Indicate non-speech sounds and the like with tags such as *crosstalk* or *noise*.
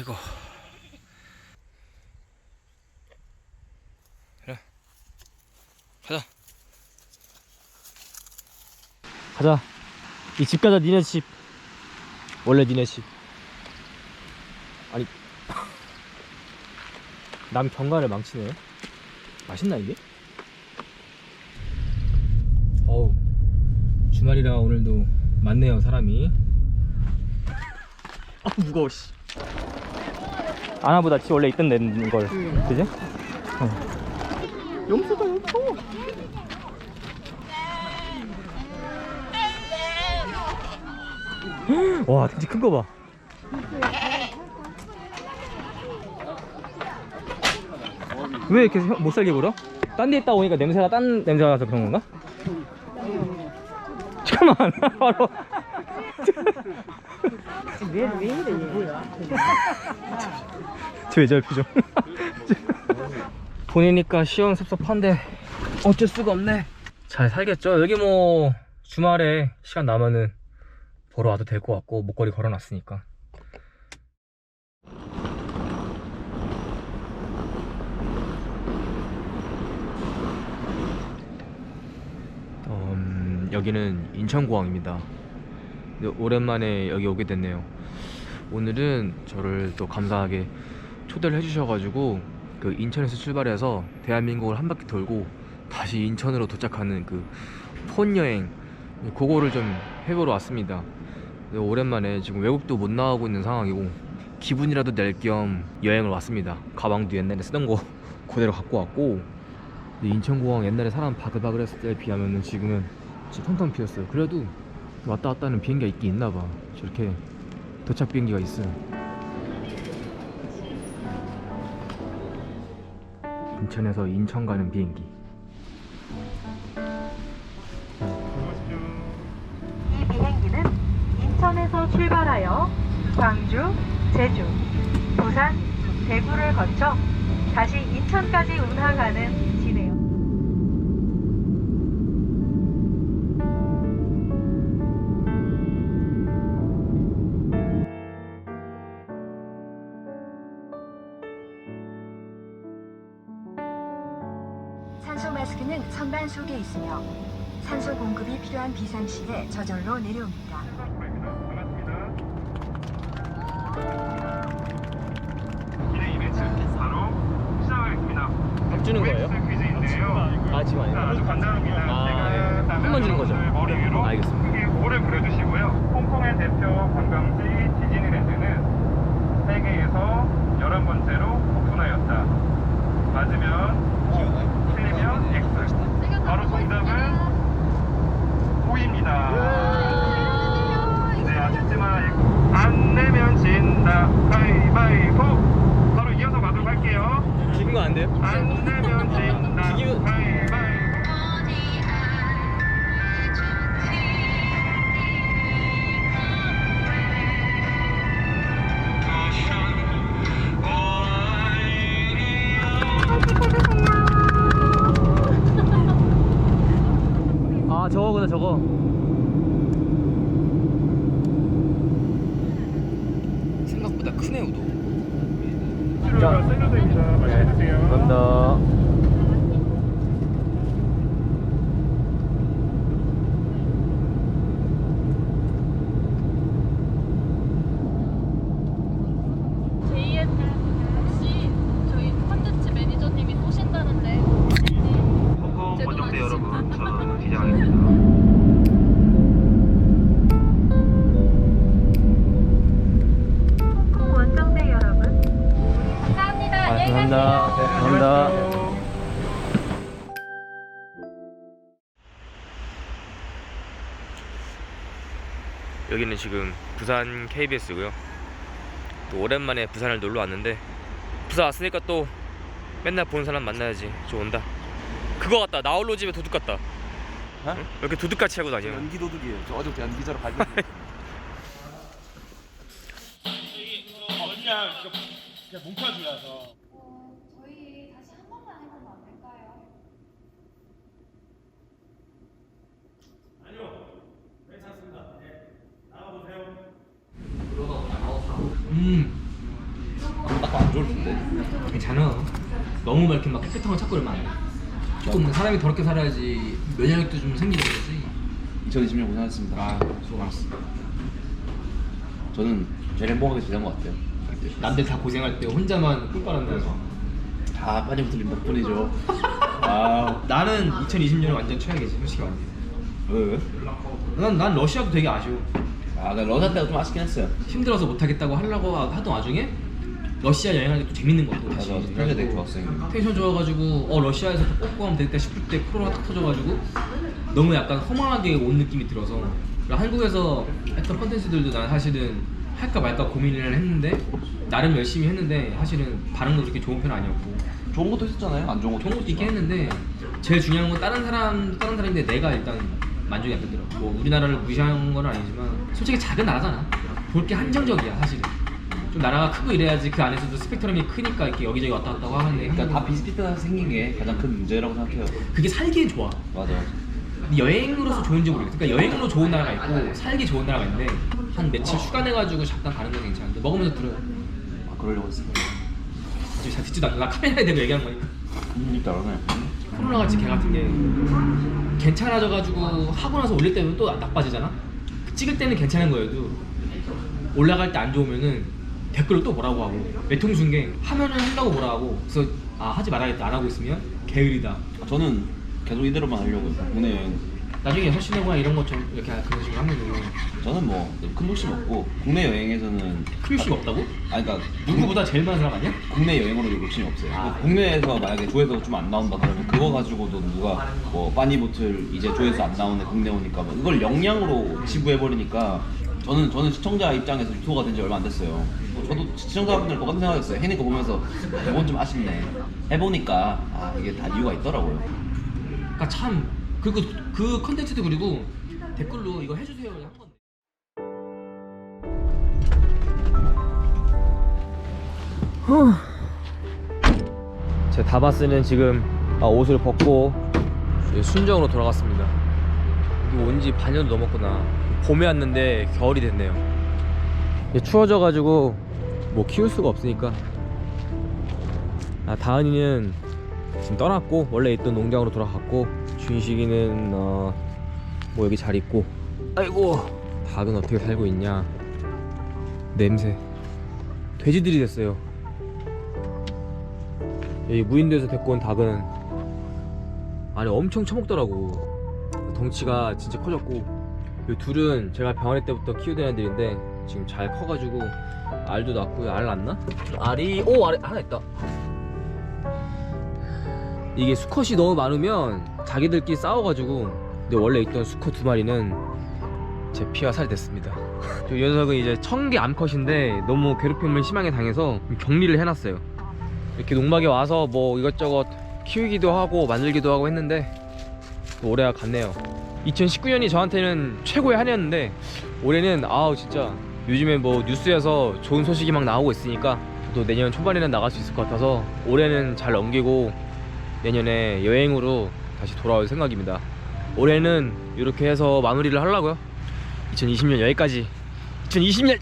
아이고. 그래. 가자. 가자. 이 집 가자, 니네 집. 원래 니네 집. 아니. *laughs* 남 경관을 망치네. 맛있나, 이게? 어우. 주말이라 오늘도 많네요, 사람이. *laughs* 아, 무거워, 씨. 아나보다 지 원래 있던 데인 걸. 그지? 어. 염소다, 염소! 와, 진짜 큰거 봐. 왜 이렇게 혀- 못 살게 굴어? 딴 데 있다 오니까 냄새가 딴 냄새가 나서 그런 건가? 잠깐만, *laughs* 바로. 왜, 왜 이래, 얘. 저저 표정. *laughs* 보내니까 시원섭섭한데 어쩔 수가 없네. 잘 살겠죠? 여기 뭐 주말에 시간 나면은 보러 와도 될 것 같고 목걸이 걸어놨으니까. 음, 여기는 인천공항입니다. 네, 오랜만에 여기 오게 됐네요. 오늘은 저를 또 감사하게 초대를 해주셔가지고 그 인천에서 출발해서 대한민국을 한 바퀴 돌고 다시 인천으로 도착하는 그 폰 여행 그거를 좀 해보러 왔습니다. 네, 오랜만에 지금 외국도 못 나가고 있는 상황이고 기분이라도 낼 겸 여행을 왔습니다. 가방도 옛날에 쓰던 거 *laughs* 그대로 갖고 왔고 근데 인천공항 옛날에 사람 바글바글 했을 때에 비하면은 지금은 진짜 텅텅 비었어요. 그래도 왔다 갔다 하는 비행기가 있긴 있나 봐. 저렇게 도착 비행기가 있어요. 인천에서 인천 가는 비행기. 이 비행기는 인천에서 출발하여 광주, 제주, 부산, 대구를 거쳐 다시 인천까지 운항하는 선반 속에 있으며 산소 공급이 필요한 비상시에 저절로 내려옵니다. 기대 이벤트 바로 시작하겠습니다. 밥 주는 거예요? 퀴즈인데요. 아 지금 아니에요? 아주 간단합니다. 아, 제가 예. 한번 주는 거죠? 머리 위로 알겠습니다. 크게 그려주시고요. 홍콩의 대표 관광지 디즈니랜드는 세계에서 11번째로 오픈하였다. 맞으면 O, 틀리면 X. 바로 정답은 O입니다. 네, 아쉽지만 이거 안 내면 진다. 가위바위보. 바로 이어서 가도록 할게요. 기분 거안 돼요? 안 내면 진다. 가위바위보. 셀러드입니다. 말씀해주세요. 감사합니다. 여기는 지금 부산 KBS고요. 또 오랜만에 부산을 놀러 왔는데 부산 왔으니까 또 맨날 보는 사람 만나야지. 저 온다. 그거 같다. 나홀로 집에 도둑 같다. 응? 왜 이렇게 도둑같이 하고 다녀? 연기 도둑이에요. 저 어제부터 연기자로 발견. 저희 다시 한 번만 해보면 안 될까요? 음. 너무 막 이렇게 막 깨끗한 거 찾고 이러면 안 돼. 조금 사람이 더럽게 살아야지 면역력도 좀 생기는 거지. 2020년 고생하셨습니다. 아, 수고 많았어. 저는 제일 행복하게 지낸 것 같아요. 남들 다 고생할 때 혼자만 꿀 빨았나서. 다 빠니부틀님 덕분이죠. 아, 나는 2020년은 완전 최악이지, 솔직히 말해. 왜 왜? 난, 난 러시아도 되게 아쉬워. 아, 나 러자 때가 좀 아쉽긴 했어요. 힘들어서 못하겠다고 하려고 하던 와중에 러시아 여행할 때또 재밌는 거또 다시. 맞아, 맞아. 편지 되게 좋았어요. 텐션 좋아가지고 어 러시아에서 또 뽀뽀 하면 되겠다 싶을 때 코로나 딱 터져가지고 너무 약간 허망하게 온 느낌이 들어서 한국에서 했던 컨텐츠들도 난 사실은 할까 말까 고민을 했는데 나름 열심히 했는데 사실은 반응도 그렇게 좋은 편 아니었고 좋은 것도 있었잖아요. 안 좋은 것도. 좋은 것도 있긴 했는데 제일 중요한 건 다른 사람 다른 사람인데 내가 일단 만족이 안 되더라고. 뭐 우리나라를 무시한 건 아니지만 솔직히 작은 나라잖아. 볼 게 한정적이야 사실은. 좀 나라가 크고 이래야지 그 안에서도 스펙트럼이 크니까 이렇게 여기저기 왔다 갔다 하는데 그러니까 다 비슷비슷하게 생긴 게 가장 큰 문제라고 생각해요. 그게 살기엔 좋아. 맞아, 맞아. 여행으로서 좋은지 모르겠어. 그러니까 여행으로 좋은 나라가 있고 살기 좋은 나라가 있는데 한 며칠 휴가 내가지고 잠깐 가는 건 괜찮은데 먹으면서 들어요. 아, 그러려고 했어요. 지금 잘 듣지도 않아. 나 카메라에 대고 얘기하는 거니까. 음, 따라네. 코로나 같이 개 같은 게 괜찮아져가지고 하고 나서 올릴 때는 또 나빠지잖아. 그 찍을 때는 괜찮은 거여도 올라갈 때 안 좋으면은 댓글로 또 뭐라고 하고 외통수인 게 하면은 한다고 뭐라 하고 그래서 아 하지 말아야겠다 안 하고 있으면 게으르다. 저는 계속 이대로만 하려고 국내 여행. 나중에 설신내거나 이런 것 좀 이렇게 그런 식으로 하면은 저는 뭐큰 욕심 없고 국내 여행에서는 큰 욕심 없다고? 아니 그러니까 누구보다 제일 많은 사람 아니야? 국내 여행으로도 욕심이 없어요. 아. 국내에서 만약에 조회수가 좀 안 나온다 그러면 그거 가지고도 누가 뭐 빠니보틀 이제 조회수 안 나오네 국내 오니까 뭐 이걸 영양으로 지부해 버리니까 저는 저는 시청자 입장에서 유튜버가 된 지 얼마 안 됐어요. 뭐 저도 시청자분들 똑같은 생각했어요. 해니까 보면서 이건 좀 아쉽네. 해보니까 아 이게 다 이유가 있더라고요. 그러니까 참 그리고 그 컨텐츠도 그리고 댓글로 이거 해주세요 한 건데. 제 다바스는 지금 아, 옷을 벗고 이제 순정으로 돌아갔습니다. 여기 온지 반년도 넘었구나. 봄에 왔는데 겨울이 됐네요. 이제 추워져 가지고 뭐 키울 수가 없으니까. 아, 다은이는 지금 떠났고 원래 있던 농장으로 돌아갔고 준식이는 어, 뭐 여기 잘 있고. 아이고 닭은 어떻게 살고 있냐. 냄새. 돼지들이 됐어요. 여기 무인도에서 데리고 온 닭은 아니 엄청 처먹더라고. 덩치가 진짜 커졌고 이 둘은 제가 병아리 때부터 키우던 애들인데 지금 잘 커가지고 알도 낳고 알 낳나? 알이 오 알, 하나 있다. 이게 수컷이 너무 많으면 자기들끼리 싸워가지고 근데 원래 있던 수컷 두 마리는 제 피와 살이 됐습니다. 이 *laughs* 녀석은 이제 청개 암컷인데 너무 괴롭힘을 심하게 당해서 격리를 해놨어요. 이렇게 농막에 와서 뭐 이것저것 키우기도 하고 만들기도 하고 했는데 또 올해가 갔네요 2019년이 저한테는 최고의 한 해였는데 올해는 아우 진짜 요즘에 뭐 뉴스에서 좋은 소식이 막 나오고 있으니까 또 내년 초반에는 나갈 수 있을 것 같아서 올해는 잘 넘기고 내년에 여행으로 다시 돌아올 생각입니다. 올해는 이렇게 해서 마무리를 하려고요. 2020년 여기까지. 2020년